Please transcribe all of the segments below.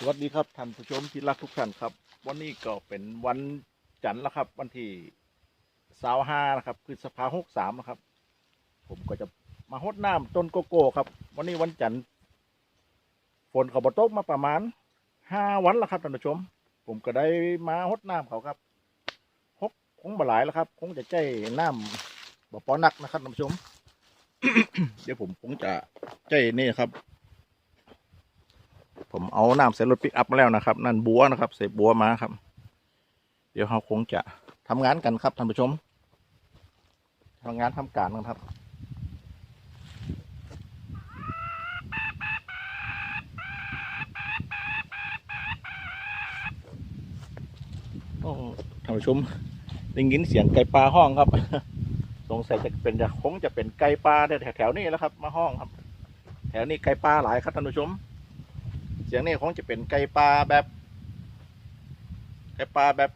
สวัสดีครับท่านผู้ชมที่รักทุกท่านครับ วันนี้ก็เป็นวันจันทร์แล้วครับ วันที่สาวห้านะครับพฤษภาหกสามนะครับ ผมก็จะมาหดน้ำต้นโกโก้ครับ วันนี้วันจันทร์ฝนเขาบตกมาประมาณห้าวันแล้วครับท่านผู้ชม ผมก็ได้มาหดน้ำเขาครับหกคงบหลายแล้วครับ คงจะใจน้ำบ่ปอนักนะครับท่านผู้ชม เดี๋ยวผมคงจะใจนี่ครับ ผมเอาน้ำใส่รถปิกอัพมาแล้วนะครับ นั่นบัวนะครับ ใส่บัวมาครับ เดี๋ยวเราคงจะทำงานกันครับท่านผู้ชมทำงานทำการกันครับท่านผู้ชมได้ยินเสียงไก่ปลาห้องครับสงสัยจะเป็นจะคงจะเป็นไก่ปลาแถวๆนี้แล้วครับ มาห้องครับ แถวนี้ไก่ปลาหลายครับท่านผู้ชม เสียงนี่คงจะเป็นไก่ปลาแบบไก่ปลาแบบ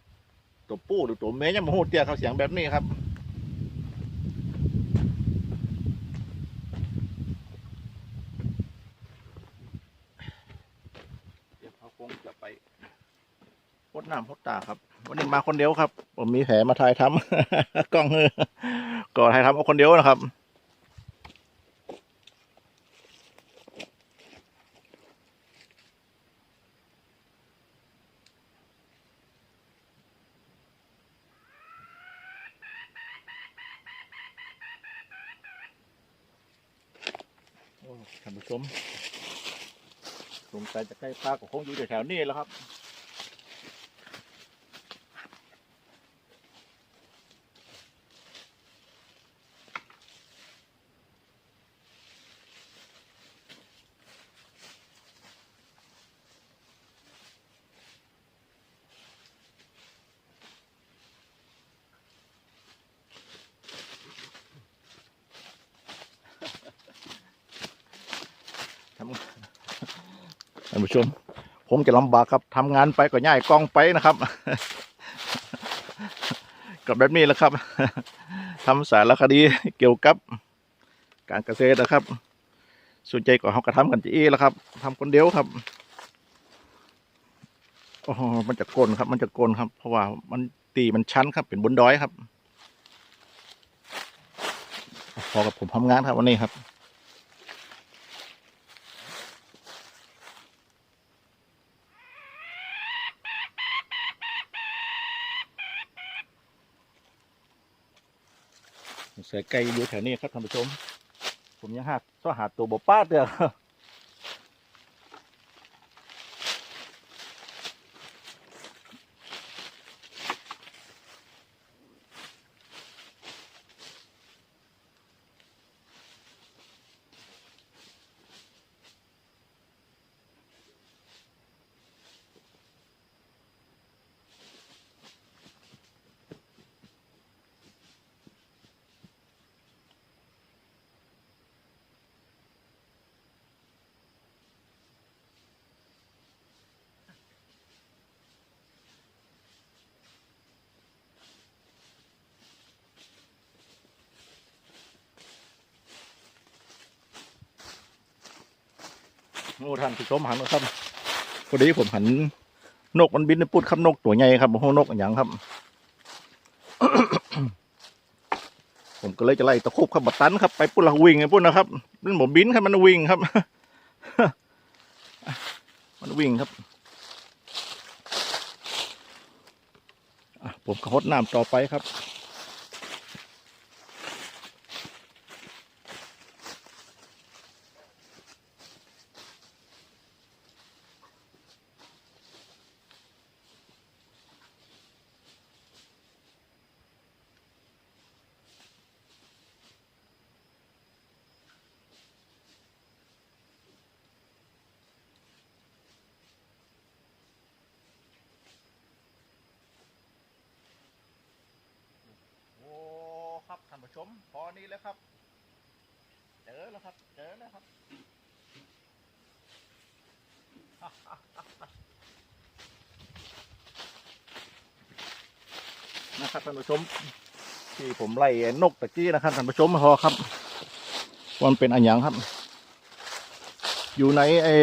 ตัวปู้หรือตัวเมย์ยังมาหูเตี้ยเขาเสียงแบบนี้ครับเดี๋ยวเขาคงจะไปพดน้ำพดตาครับ วันนี้มาคนเดียวครับ ผมมีแผลมาถ่ายทำกล้องเออก็ถ่ายทำเอาคนเดียวนะครับ ท่านผู้ชมสงสัยจะใกล้ปลาก็คงอยู่แถวๆนี้แล้วครับ ทำ ท่านผู้ชมคงจะลำบากครับทำงานไปก็ย่ายกล้องไปนะครับ กับแบบนี้แหละครับทำสารคดีเกี่ยวกับ การเกษตรนะครับส่วนใจก็เขากระทำกันจีเอแล้วครับทำคนเดียวครับโอ้มันจะกลนครับ มันจะกลนครับ เพราะว่ามันตีมันชั้นครับ เป็นบนดอยครับ พอกับผมทำงานครับวันนี้ครับ ใส่ไก่อยู่แถวนี้ครับท่านผู้ชม ผมยังหาก็หาตัวบป้าเด้อ โอ้ท่านผู้ชมหันมาครับพอดีผมหันนกมันบินไปปุดครับนกตัวใหญ่ครับโอ้โหนกอย่างครับ ผมก็เลยจะไล่ตะคุบครับบัตันครับไปปุดละวิ่งไงปุดนะครับมันหมบินครับมันวิ่งครับ มันวิ่งครับผมก็หดน้ำต่อไปครับ โอ้ครับท่านผู้ช มพอนี้แล้วครับ เจอแล้วครับ เจอแล้วครับ นะครับท่านผู้ชม ที่ผมไล่นกตะกี้นะครับท่านผู้ชมพอครับมันเป็นอันยังครับ อยู่ในไอ้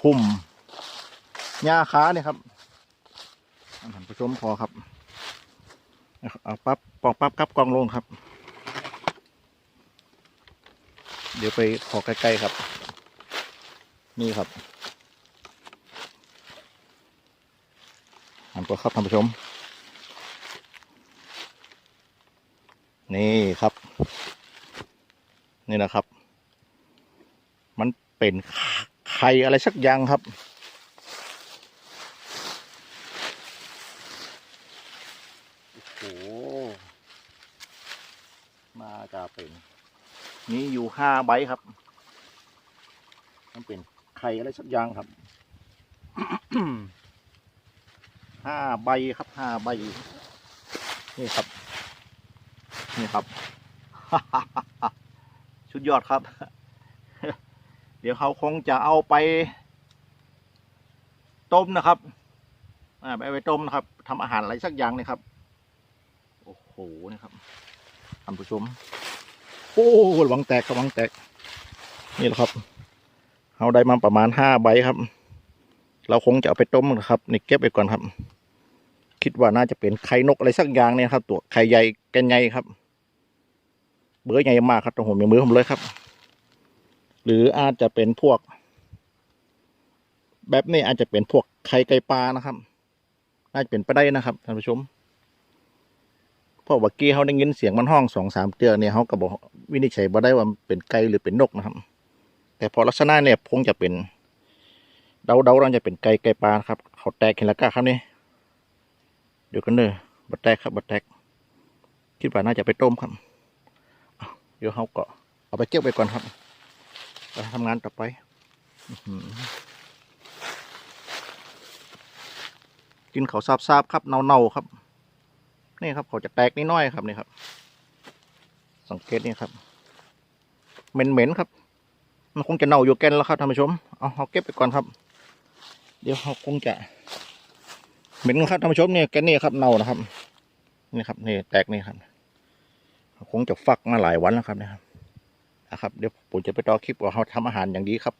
ผคุมหญ้าขาเนี่ยครับอาหารผสมพอครับ เอาปั๊บปองปั๊บกับกองลงครับ เดี๋ยวไปขอใกล้ๆครับ นี่ครับหันตัวครับท่านผู้ชม นี่ครับ นี่นะครับ มันเป็นไข่อะไรสักอย่างครับ โอ้โหมาจะ เป็น นี่อยู่ห้าใบครับ มันเป็นไข่อะไรสักอย่างครับห้าใบครับห้าใบ นี่ครับ นี่ครับ ชุดยอดครับ เดี๋ยวเขาคงจะเอาไป ต้มนะครับอ่าไปไปต้มนะครับทำอาหารอะไรสักอย่างนี่ครับ โอ้โหนี่ครับท่านผู้ชม โอ้ระวังแตกระวังแตก นี่แหละครับ เอาได้มาประมาณห้าใบครับ เราคงจะเอาไปต้มนะครับนี่เก็บไปก่อนครับ คิดว่าน่าจะเป็นไข่นกอะไรสักอย่างเนี่ยครับ ตัวไข่ใหญ่แกนใหญ่ครับ เบอร์ใหญ่มากครับตรงผมอย่างมือผมเลยครับ หรืออาจจะเป็นพวก แบบนี้อาจจะเป็นพวกไข่ไก่ปลานะครับ น่าจะเป็นไปได้นะครับท่านผู้ชม พราะว่ากี้เขาได้ยินเสียงมันห้องสองสามเตือเนี่ยเขาก็บอกวินิจฉัยบ่ได้ว่าเป็นไก่หรือเป็นนกนะครับ แต่พอลักษณะเนี่ยคงจะเป็น เดาเดาๆน่าจะเป็นไก่ไก่ปลาครับ เขาแตกเห็นแล้วก็ครับนี่เดี๋ยวกันเนอะบัดแตกครับบัดแตกคิดว่าน่าจะไปต้มครับเดี๋ยวเขาก็เอาไปเก็บไปก่อนครับไปทำงานต่อไปกินเขาซาบๆครับเน่าๆครับ นี่ครับ เขาจะแตกนิดหน้อยครับนี่ครับ สังเกตนี่ครับ เหม็นๆครับ มันคงจะเน่าอยู่แกนแล้วครับท่านผู้ชม เอาเอาเก็บไปก่อนครับ เดี๋ยวเขาคงจะ เหม็นครับท่านผู้ชมเนี่ยแกนนี่ครับเน่านะครับ นี่ครับนี่แตกนี่ครับเขาคงจะฟักมาหลายวันแล้วครับนะครับนะครับ เดี๋ยวผมจะไปต่อคลิปว่าเขาทำอาหารอย่างดีครับ